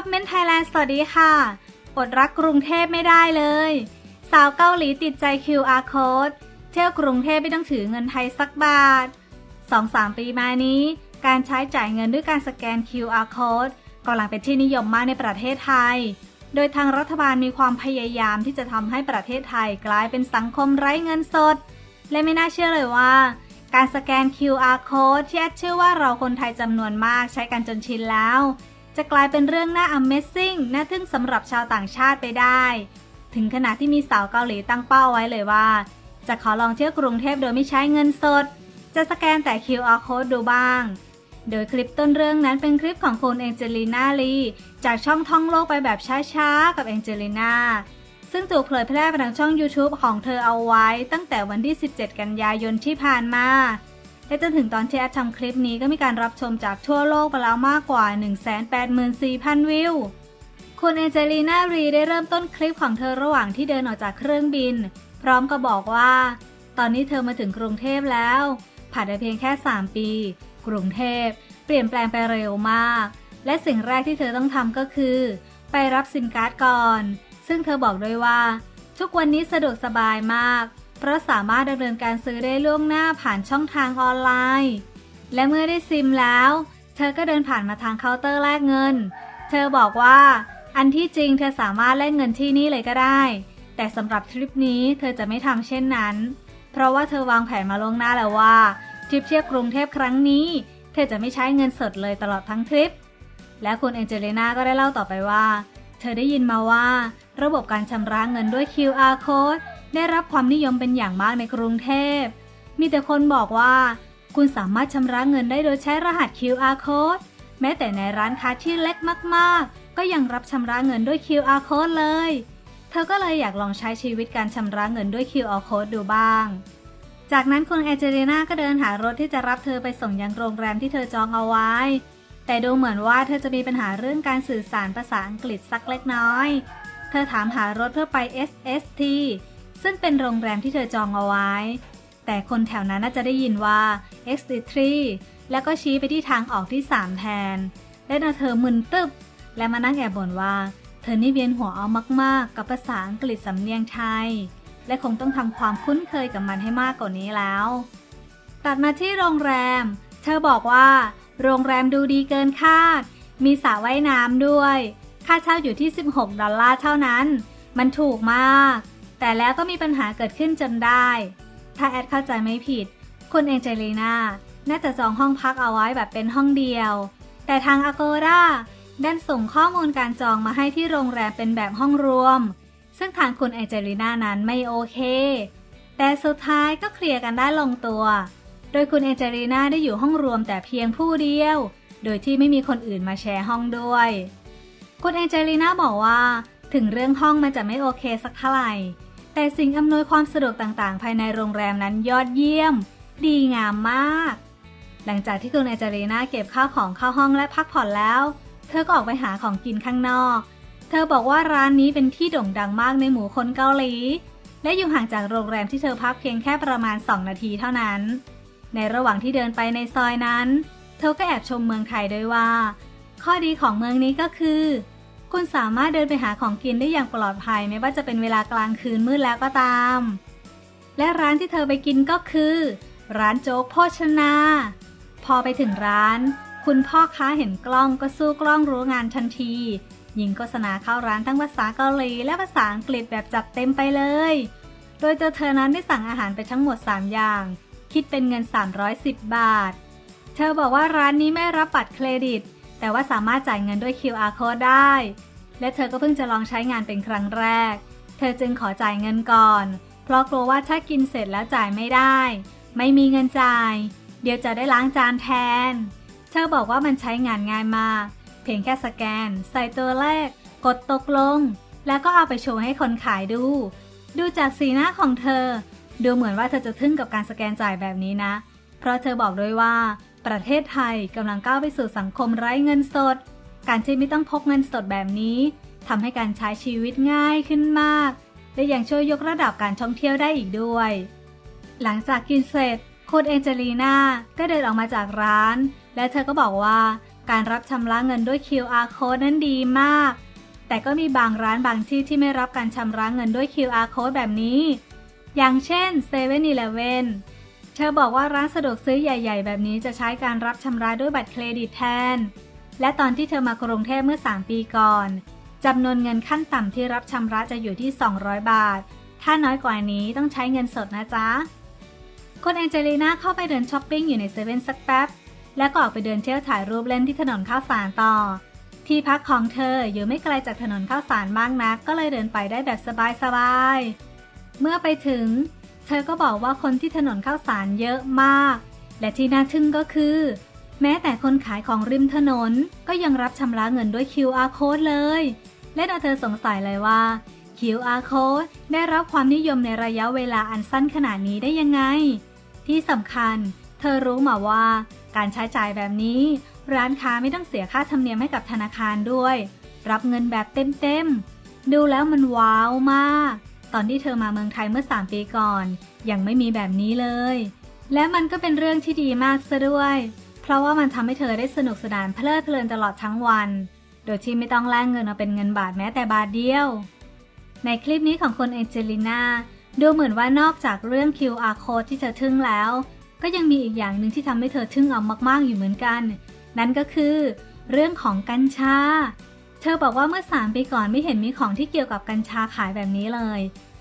อปเมนต์ไทยแลนด์สวัสดีค่ะอดรักกรุงเทพไม่ได้เลย สาวเกาหลีติดใจ QR code เที่ยวกรุงเทพไม่ต้องถือเงินไทยสักบาท 2-3 ปีมานี้ การใช้จ่ายเงินด้วยการสแกน QR code กำลังเป็นที่นิยมมากในประเทศไทย โดยทางรัฐบาลมีความพยายามที่จะทำให้ประเทศไทยกลายเป็นสังคมไร้เงินสด และไม่น่าเชื่อเลยว่า การสแกน QR code ที่แอดเชื่อว่าเราคนไทยจำนวนมากใช้กันจนชินแล้ว จะกลายเป็นเรื่องน่า Amazing น่าทึ่งสำหรับชาวต่างชาติไปได้ ถึงขนาดที่มีสาวเกาหลีตั้งเป้าไว้เลยว่า จะขอลองเที่ยวกรุงเทพโดยไม่ใช้เงินสด จะสแกนแต่ QR code ดูบ้าง โดยคลิปต้นเรื่องนั้นเป็นคลิปของคุณแองเจลิน่าลีจากช่องท่องโลกไปแบบช้าๆ กับแองเจลิน่าซึ่งถูกเผยแพร่ไปทางช่อง YouTube ของเธอเอาไว้ ตั้งแต่วันที่ 17 กันยายนที่ผ่านมา และจนถึงตอนที่แอดทำคลิปนี้ก็มีการรับชมจากทั่วโลกไปแล้วมากกว่า 184,000 วิว คุณแอเจลีน่ารีได้เริ่มต้นคลิปของเธอระหว่างที่เดินออกจากเครื่องบิน พร้อมกับบอกว่า ตอนนี้เธอมาถึงกรุงเทพแล้ว ผ่านไปเพียงแค่ 3 ปี กรุงเทพ เปลี่ยนแปลงไปเร็วมาก และสิ่งแรกที่เธอต้องทำก็คือ ไปรับซิมการ์ดก่อน ซึ่งเธอบอกด้วยว่า ทุกวันนี้สะดวกสบายมาก เพราะสามารถดำเนินการซื้อได้ล่วงหน้าผ่านช่องทางออนไลน์ และเมื่อได้ซิมแล้ว เธอก็เดินผ่านมาทางเคาน์เตอร์แลกเงิน เธอบอกว่า อันที่จริงเธอสามารถแลกเงินที่นี่เลยก็ได้ แต่สำหรับทริปนี้เธอจะไม่ทำเช่นนั้น เพราะว่าเธอวางแผนมาล่วงหน้าแล้วว่าทริปเที่ยวกรุงเทพครั้งนี้ เธอจะไม่ใช้เงินสดเลยตลอดทั้งทริป และคุณแองเจลน่าก็ได้เล่าต่อไปว่า เธอได้ยินมาว่า ระบบการชำระเงินด้วย QR code ได้รับความนิยมเป็นอย่างมากในกรุงเทพ มีแต่คนบอกว่า คุณสามารถชำระเงินได้โดยใช้รหัส QR code แม้แต่ในร้านค้าที่เล็กมากๆ ก็ยังรับชำระเงินด้วย QR code เลย เธอก็เลยอยากลองใช้ชีวิตการชำระเงินด้วย QR code ดูบ้าง จากนั้นคุณแอเจลิน่าก็เดินหารถที่จะรับเธอไปส่งยังโรงแรมที่เธอจองเอาไว้ แต่ดูเหมือนว่าเธอจะมีปัญหาเรื่องการสื่อสารภาษาอังกฤษสักเล็กน้อย เธอถามหารถเพื่อไป SST ซึ่งเป็นโรงแรมที่เธอจองเอาไว้ แต่คนแถวนั้นน่าจะได้ยินว่า X3 แล้วก็ชี้ไปที่ทางออกที่ 3 แทน และนาเธอมึนตึบ และมานั่งแอบบ่นว่า เธอนี่เวียนหัวเอามาก ๆ กับภาษาอังกฤษสำเนียงไทย และคงต้องทำความคุ้นเคยกับมันให้มากกว่านี้แล้ว ตัดมาที่โรงแรม เธอบอกว่า โรงแรมดูดีเกินคาด มีสระว่ายน้ำด้วย ค่าเช่าอยู่ที่ 16 ดอลลาร์เท่านั้น มันถูกมาก แต่แล้วก็มีปัญหาเกิดขึ้นจนได้ ถ้าแอดเข้าใจไม่ผิด คุณเองเจลีนาน่าจะจองห้องพักเอาไว้แบบเป็นห้องเดียว แต่ทางอโกราดันส่งข้อมูลการจองมาให้ที่โรงแรมเป็นแบบห้องรวม ซึ่งทางคุณเอเจลีนานั้นไม่โอเค แต่สุดท้ายก็เคลียร์กันได้ลงตัว โดยคุณเอเจลีนาได้อยู่ห้องรวมแต่เพียงผู้เดียว โดยที่ไม่มีคนอื่นมาแชร์ห้องด้วย คุณเอเจลีนาบอกว่า ถึงเรื่องห้องมันจะไม่โอเคสักเท่าไหร่ แต่สิ่งอำนวยความสะดวกต่างๆ ภายในโรงแรมนั้นยอดเยี่ยม ดีงามมาก หลังจากที่คุณเอเจลีนาเก็บข้าวของเข้าห้องและพักผ่อนแล้ว เธอก็ออกไปหาของกินข้างนอก เธอบอกว่าร้านนี้เป็นที่โด่งดังมากในหมู่คนเกาหลี และอยู่ห่างจากโรงแรมที่เธอพักเพียงแค่ประมาณ 2 นาทีเท่านั้น ในระหว่างที่เดินไปในซอยนั้น เธอก็แอบชมเมืองไทยด้วยว่า ข้อดีของเมืองนี้ก็คือ คุณสามารถเดินไปหาของกินได้อย่างปลอดภัยไม่ว่าจะเป็นเวลากลางคืนมืดแล้วก็ตาม และร้านที่เธอไปกินก็คือ ร้านโจ๊กโภชนา พอไปถึงร้าน คุณพ่อค้าเห็นกล้องก็สู้กล้องรู้งานทันที ยิงโฆษณาเข้าร้านทั้งภาษาเกาหลีและภาษาอังกฤษแบบจัดเต็มไปเลย โดยตัวเธอนั้นได้สั่งอาหารไปทั้งหมด 3 อย่าง คิดเป็นเงิน 310 บาท เธอบอกว่าร้านนี้ไม่รับบัตรเครดิต แต่ว่าสามารถจ่ายเงินด้วย QR code ได้ และเธอก็เพิ่งจะลองใช้งานเป็นครั้งแรก เธอจึงขอจ่ายเงินก่อน เพราะกลัวว่าถ้ากินเสร็จแล้วจ่ายไม่ได้ ไม่มีเงินจ่าย เดี๋ยวจะได้ล้างจานแทน เธอบอกว่ามันใช้งานง่ายมาก เพียงแค่สแกน ใส่ตัวเลข กดตกลง แล้วก็เอาไปโชว์ให้คนขายดู ดูจากสีหน้าของเธอ ดูเหมือนว่าเธอจะทึ่งกับการสแกนจ่ายแบบนี้นะ เพราะเธอบอกด้วยว่า ประเทศไทยกำลังก้าวไปสู่สังคมไร้เงินสด การที่ไม่ต้องพกเงินสดแบบนี้ทำให้การใช้ชีวิตง่ายขึ้นมาก และยังช่วยยกระดับการท่องเที่ยวได้อีกด้วย หลังจากกินเสร็จคุณเอเจลีนาก็เดินออกมาจากร้าน และเธอก็บอกว่าการรับชำระเงินด้วย QR code นั้นดีมาก แต่ก็มีบางร้านบางที่ที่ไม่รับการชำระเงินด้วย QR code แบบนี้ อย่างเช่น7 e เ e ่ e อเธอบอกว่าร้านสะดวกซื้อใหญ่ ๆ แบบนี้จะใช้การรับชำระด้วยบัตรเครดิตแทน และตอนที่เธอมากรุงเทพเมื่อ 3 ปีก่อนจำนวนเงินขั้นต่ำที่รับชำระจะอยู่ที่ 200 บาท ถ้าน้อยกว่านี้ต้องใช้เงินสดนะจ๊ะ คุณแองเจลีน่าเข้าไปเดินช้อปปิ้งอยู่ในเซเว่นสักแป๊บ แล้วก็ออกไปเดินเที่ยวถ่ายรูปเล่นที่ถนนข้าวสารต่อ ที่พักของเธออยู่ไม่ไกลจากถนนข้าวสารมากนัก ก็เลยเดินไปได้แบบสบายๆ เมื่อไปถึง เธอก็บอกว่าคนที่ถนนข้าวสารเยอะมาก และที่น่าทึ่งก็คือ แม้แต่คนขายของริมถนนก็ยังรับชำระเงินด้วย QR code เลย และเธอสงสัยเลยว่า QR code ได้รับความนิยมในระยะเวลาอันสั้นขนาดนี้ได้ยังไง ที่สำคัญ เธอรู้มาว่า การใช้จ่ายแบบนี้ ร้านค้าไม่ต้องเสียค่าธรรมเนียมให้กับธนาคารด้วย รับเงินแบบเต็มๆ ดูแล้วมันว้าวมาก ตอนที่เธอมาเมืองไทยเมื่อ 3 ปีก่อน ยังไม่มีแบบนี้เลย และมันก็เป็นเรื่องที่ดีมากซะด้วย เพราะว่ามันทำให้เธอได้สนุกสนานเพลิดเพลินตลอดทั้งวัน โดยที่ไม่ต้องแลกเงินมาเป็นเงินบาทแม้แต่บาทเดียว ในคลิปนี้ของคุณเอเจลิน่าดูเหมือนว่านอกจากเรื่อง QR code ที่เธอทึ่งแล้ว ก็ยังมีอีกอย่างหนึ่งที่ทำให้เธอทึ่งเอามากๆอยู่เหมือนกัน นั่นก็คือ เรื่องของกัญชา เธอบอกว่าเมื่อ 3 ปีก่อนไม่เห็นมีของที่เกี่ยวกับกัญชาขายแบบนี้เลย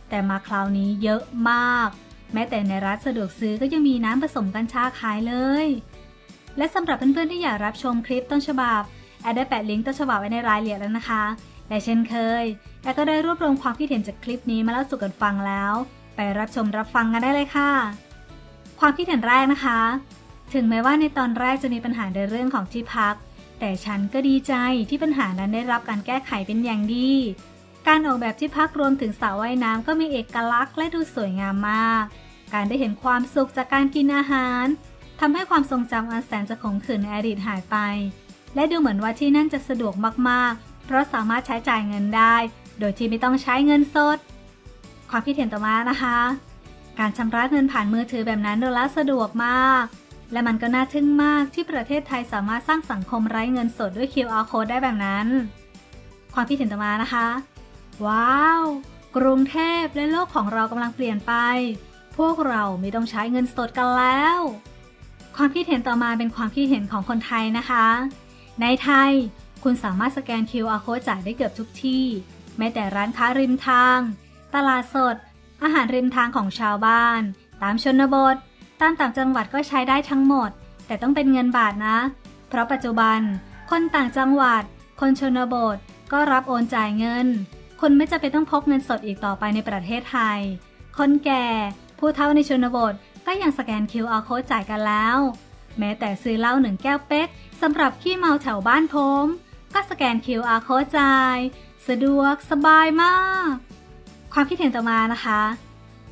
แต่มาคราวนี้เยอะมาก แม้แต่ในร้านสะดวกซื้อก็ยังมีน้ำผสมกัญชาขายเลย และสำหรับเพื่อนๆที่อยากรับชมคลิปต้นฉบับแอดได้แปะลิงก์ต้นฉบับไว้ในรายละเอียดแล้วนะคะ และเช่นเคยแอดก็ได้รวบรวมความคิดเห็นจากคลิปนี้มาเล่าสู่กันฟังแล้ว ไปรับชมรับฟังกันได้เลยค่ะ ความคิดเห็นแรกนะคะ ถึงแม้ว่าในตอนแรกจะมีปัญหาในเรื่องของที่พัก แต่ฉันก็ดีใจที่ปัญหานั้นได้รับการแก้ไขเป็นอย่างดี การออกแบบที่พักรวมถึงสระว่ายน้ำก็มีเอกลักษณ์และดูสวยงามมาก การได้เห็นความสุขจากการกินอาหาร ทำให้ความทรงจำอันแสนจะขมขื่นในอดีตหายไป และดูเหมือนว่าที่นั่นจะสะดวกมากๆ เพราะสามารถใช้จ่ายเงินได้ โดยที่ไม่ต้องใช้เงินสด ความคิดเห็นต่อมานะคะ การชำระเงินผ่านมือถือแบบนั้นดูแล้วสะดวกมาก และมันก็น่าทึ่งมากที่ประเทศไทยสามารถสร้างสังคมไร้เงินสดด้วย QR code ได้แบบนั้น ความคิดเห็นต่อมานะคะ ว้าว กรุงเทพและโลกของเรากำลังเปลี่ยนไป พวกเราไม่ต้องใช้เงินสดกันแล้ว ความคิดเห็นต่อมาเป็นความคิดเห็นของคนไทยนะคะ ในไทย คุณสามารถสแกน QR code จ่ายได้เกือบทุกที่ แม้แต่ร้านค้าริมทาง ตลาดสด อาหารริมทางของชาวบ้าน ตามชนบท ตามต่างจังหวัดก็ใช้ได้ทั้งหมด แต่ต้องเป็นเงินบาทนะ เพราะปัจจุบัน คนต่างจังหวัด คนชนบท ก็รับโอนจ่ายเงิน คนไม่จะเป็นต้องพกเงินสดอีกต่อไปในประเทศไทย คนแก่ ผู้เฒ่าในชนบทก็ยังสแกน QR code จ่ายกันแล้ว แม้แต่ซื้อเหล้าหนึ่งแก้วเป๊กสำหรับขี้เมาแถวบ้านผมก็สแกน QR code จ่าย สะดวกสบายมาก ความคิดเห็นต่อมานะคะ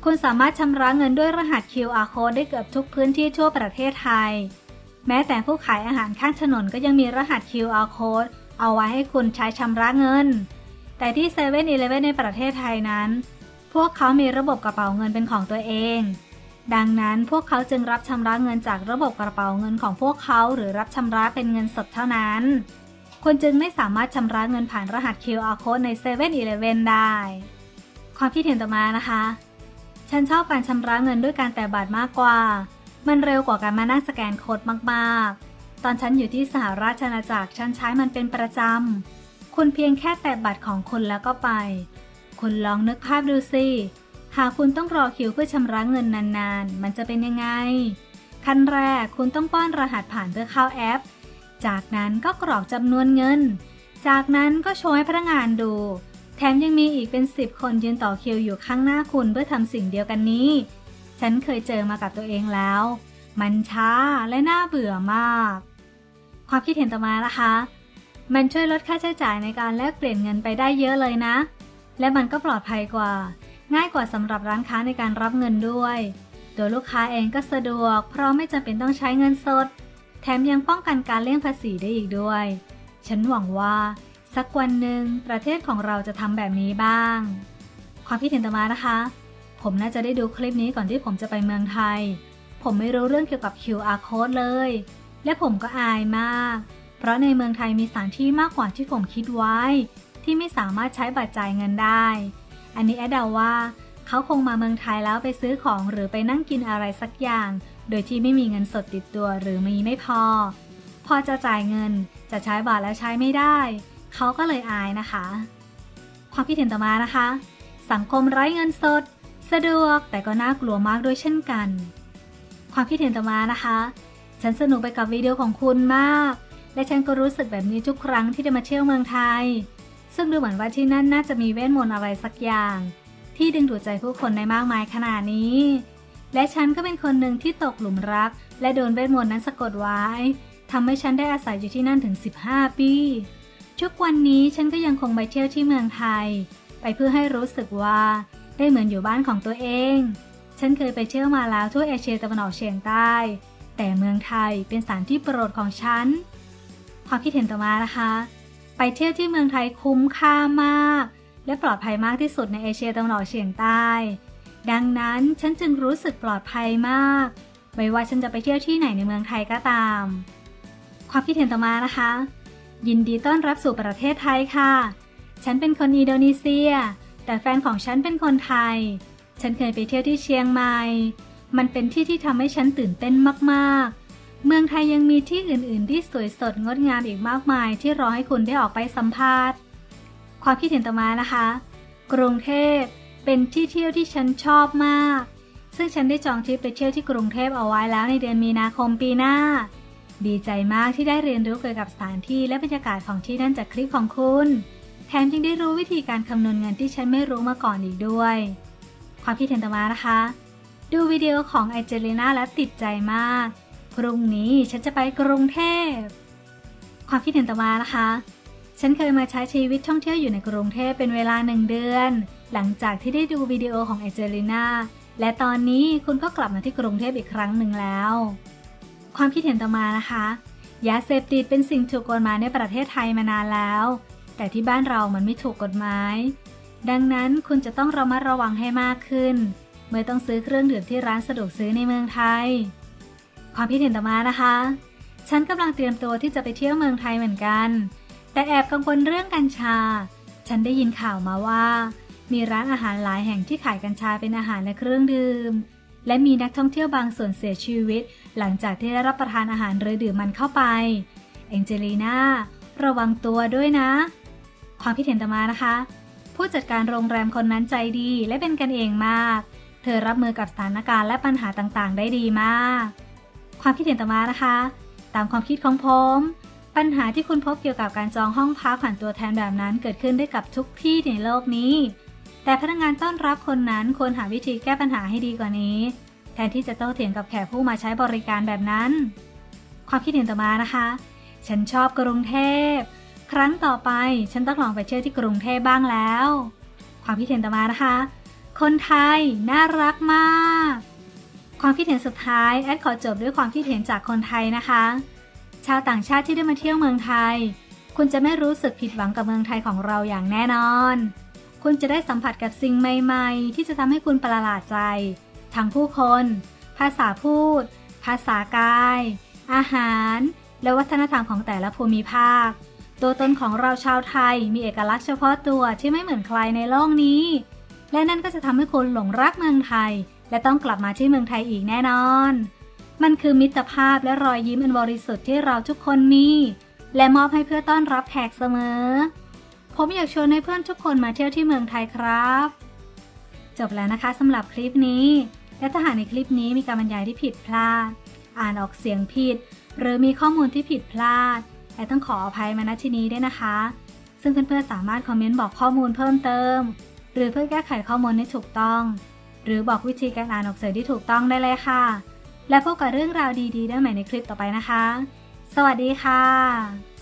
คุณสามารถชำระเงินด้วยรหัส QR code ได้เกือบทุกพื้นที่ทั่วประเทศไทย แม้แต่ผู้ขายอาหารข้างถนนก็ยังมีรหัส QR code เอาไว้ให้คุณใช้ชำระเงิน แต่ที่7 e เ e ่ e อในประเทศไทยนั้น พวกเขามีระบบกระเป๋าเงินเป็นของตัวเอง ดังนั้นพวกเขาจึงรับชำระเงินจากระบบกระเป๋าเงินของพวกเขา หรือรับชำระเป็นเงินสดเท่านั้นคุณจึงไม่สามารถชำระเงินผ่านรหัส QR code ใน7 e เ e ่ e ได้ ความคิดเห็นต่อมานะคะ ฉันชอบการชำระเงินด้วยการแตะบัตรมากกว่า มันเร็วกว่าการมานั่งสแกนโค้ดมากๆ ตอนฉันอยู่ที่สหราชอาณาจักรฉันใช้มันเป็นประจำคุณเพียงแค่แตะบัตรของคุณแล้วก็ไป คุณลองนึกภาพดูสิ หากคุณต้องรอคิวเพื่อชำระเงินนานๆ มันจะเป็นยังไง ขั้นแรกคุณต้องป้อนรหัสผ่านเพื่อเข้าแอป จากนั้นก็กรอกจำนวนเงิน จากนั้นก็โชว์ให้พนักงานดู แถมยังมีอีกเป็นสิบคนยืนต่อคิวอยู่ข้างหน้าคุณเพื่อทำสิ่งเดียวกันนี้ ฉันเคยเจอมากับตัวเองแล้ว มันช้าและน่าเบื่อมาก ความคิดเห็นต่อมานะคะ มันช่วยลดค่าใช้จ่ายในการแลกเปลี่ยนเงินไปได้เยอะเลยนะ และมันก็ปลอดภัยกว่า ง่ายกว่าสำหรับร้านค้าในการรับเงินด้วยตัวลูกค้าเองก็สะดวก เพราะไม่จำเป็นต้องใช้เงินสด แถมยังป้องกันการเลี่ยงภาษีได้อีกด้วย ฉันหวังว่า สักวันหนึ่งประเทศของเราจะทำแบบนี้บ้าง ความคิดเห็นต่อมานะคะ ผมน่าจะได้ดูคลิปนี้ก่อนที่ผมจะไปเมืองไทย ผมไม่รู้เรื่องเกี่ยวกับ QR code เลย และผมก็อายมาก เพราะในเมืองไทยมีสถานที่มากกว่าที่ผมคิดไว้ ที่ไม่สามารถใช้บัตรจ่ายเงินได้ อันนี้แอดเดาว่า เขาคงมาเมืองไทยแล้วไปซื้อของหรือไปนั่งกินอะไรสักอย่าง โดยที่ไม่มีเงินสดติดตัวหรือมีไม่พอ พอจะจ่ายเงินจะใช้บัตรแล้วใช้ไม่ได้ เขาก็เลยอายนะคะ ความคิดเห็นต่อมานะคะ สังคมไร้เงินสด สะดวกแต่ก็น่ากลัวมากด้วยเช่นกัน ความคิดเห็นต่อมานะคะ ฉันสนุกไปกับวิดีโอของคุณมาก และฉันก็รู้สึกแบบนี้ทุกครั้งที่ได้มาเที่ยวเมืองไทย ซึ่งดูเหมือนว่าที่นั่นน่าจะมีเวทมนต์อะไรสักอย่าง ที่ดึงดูดใจผู้คนได้มากมายขนาดนี้ และฉันก็เป็นคนหนึ่งที่ตกหลุมรัก และโดนเวทมนต์นั้นสะกดไว้ทำให้ฉันได้อาศัยอยู่ที่นั่นถึง 15 ปี ทุกวันนี้ฉันก็ยังคงไปเที่ยวที่เมืองไทย ไปเพื่อให้รู้สึกว่าได้เหมือนอยู่บ้านของตัวเอง ฉันเคยไปเที่ยวมาแล้วทั่วเอเชียตะวันออกเฉียงใต้ แต่เมืองไทยเป็นสถานที่โปรดของฉัน ความคิดเห็นต่อมานะคะ ไปเที่ยวที่เมืองไทยคุ้มค่ามาก และปลอดภัยมากที่สุดในเอเชียตะวันออกเฉียงใต้ ดังนั้นฉันจึงรู้สึกปลอดภัยมาก ไม่ว่าฉันจะไปเที่ยวที่ไหนในเมืองไทยก็ตาม ความคิดเห็นต่อมานะคะ ยินดีต้อนรับสู่ประเทศไทยค่ะ ฉันเป็นคนอินโดนีเซีย แต่แฟนของฉันเป็นคนไทย ฉันเคยไปเที่ยวที่เชียงใหม่ มันเป็นที่ที่ทำให้ฉันตื่นเต้นมากๆ เมืองไทยยังมีที่อื่น ๆ ที่สวยสดงดงามอีกมากมาย ที่รอให้คุณได้ออกไปสัมภาษณ์ ความคิดเห็นต่อมานะคะ กรุงเทพเป็นที่เที่ยวที่ฉันชอบมาก ซึ่งฉันได้จองทริปไปเที่ยวที่กรุงเทพเอาไว้แล้วในเดือนมีนาคมปีหน้า ดีใจมากที่ได้เรียนรู้เกี่ยวกับสถานที่และบรรยากาศของที่นั่นจากคลิปของคุณ แถมยังได้รู้วิธีการคำนวณเงินที่ฉันไม่รู้มาก่อนอีกด้วย ความคิดเห็นต่อมานะคะ ดูวิดีโอของไอเจลิน่าและติดใจมาก พรุ่งนี้ฉันจะไปกรุงเทพ ความคิดเห็นต่อมานะคะ ฉันเคยมาใช้ชีวิตท่องเที่ยวอยู่ในกรุงเทพเป็นเวลาหนึ่งเดือน หลังจากที่ได้ดูวิดีโอของไอเจลิน่า และตอนนี้คุณก็กลับมาที่กรุงเทพอีกครั้งหนึ่งแล้ว ความคิดเห็นต่อมานะคะ ยาเสพติดเป็นสิ่งถูกกฎหมายในประเทศไทยมานานแล้ว แต่ที่บ้านเรามันไม่ถูกกฎหมาย ดังนั้นคุณจะต้องระมัดระวังให้มากขึ้น เมื่อต้องซื้อเครื่องดื่มที่ร้านสะดวกซื้อในเมืองไทย ความคิดเห็นต่อมานะคะ ฉันกำลังเตรียมตัวที่จะไปเที่ยวเมืองไทยเหมือนกัน แต่แอบกังวลเรื่องกัญชา ฉันได้ยินข่าวมาว่า มีร้านอาหารหลายแห่งที่ขายกัญชาเป็นอาหารและเครื่องดื่ม และมีนักท่องเที่ยวบางส่วนเสียชีวิต หลังจากที่ได้รับประทานอาหารหรือดื่มมันเข้าไป เองเจลีน่าระวังตัวด้วยนะ ความคิดเห็นต่อมานะคะ ผู้จัดการโรงแรมคนนั้นใจดีและเป็นกันเองมาก เธอรับมือกับสถานการณ์และปัญหาต่างๆ ได้ดีมาก ความคิดเห็นต่อมานะคะ ตามความคิดของผม ปัญหาที่คุณพบเกี่ยวกับการจองห้องพักผ่านตัวแทนแบบนั้นเกิดขึ้นได้กับทุกที่ในโลกนี้ แต่พนักงานต้อนรับคนนั้นควรหาวิธีแก้ปัญหาให้ดีกว่านี้ แทนที่จะโต้เถียงกับแขกผู้มาใช้บริการแบบนั้น ความคิดเห็นต่อมานะคะ ฉันชอบกรุงเทพ ครั้งต่อไปฉันต้องลองไปเที่ยวที่กรุงเทพบ้างแล้ว ความคิดเห็นต่อมานะคะ คนไทยน่ารักมาก ความคิดเห็นสุดท้ายแอดขอจบด้วยความคิดเห็นจากคนไทยนะคะ ชาวต่างชาติที่ได้มาเที่ยวเมืองไทย คุณจะไม่รู้สึกผิดหวังกับเมืองไทยของเราอย่างแน่นอน คุณจะได้สัมผัสกับสิ่งใหม่ๆ ที่จะทำให้คุณประหลาดใจ ทั้งผู้คน ภาษาพูด ภาษากาย อาหาร และวัฒนธรรมของแต่ละภูมิภาค ตัวตนของเราชาวไทยมีเอกลักษณ์เฉพาะตัวที่ไม่เหมือนใครในโลกนี้ และนั่นก็จะทำให้คุณหลงรักเมืองไทย และต้องกลับมาที่เมืองไทยอีกแน่นอน มันคือมิตรภาพและรอยยิ้มอันบริสุทธิ์ที่เราทุกคนมี และมอบให้เพื่อต้อนรับแขกเสมอ ผมอยากชวนให้เพื่อนทุกคนมาเที่ยวที่เมืองไทยครับ จบแล้วนะคะสำหรับคลิปนี้ และถ้าหากในคลิปนี้มีการบรรยายที่ผิดพลาด อ่านออกเสียงผิด หรือมีข้อมูลที่ผิดพลาดแอต้องขออภัยมาณที่นี้ด้วยนะคะ ซึ่งเพื่อนๆสามารถคอมเมนต์บอกข้อมูลเพิ่มเติม หรือเพื่อแก้ไขข้อมูลให้ถูกต้อง หรือบอกวิธีการอ่านออกเสียงที่ถูกต้องได้เลยค่ะ และพบกับเรื่องราวดีๆ ได้ใหม่ในคลิปต่อไปนะคะ สวัสดีค่ะ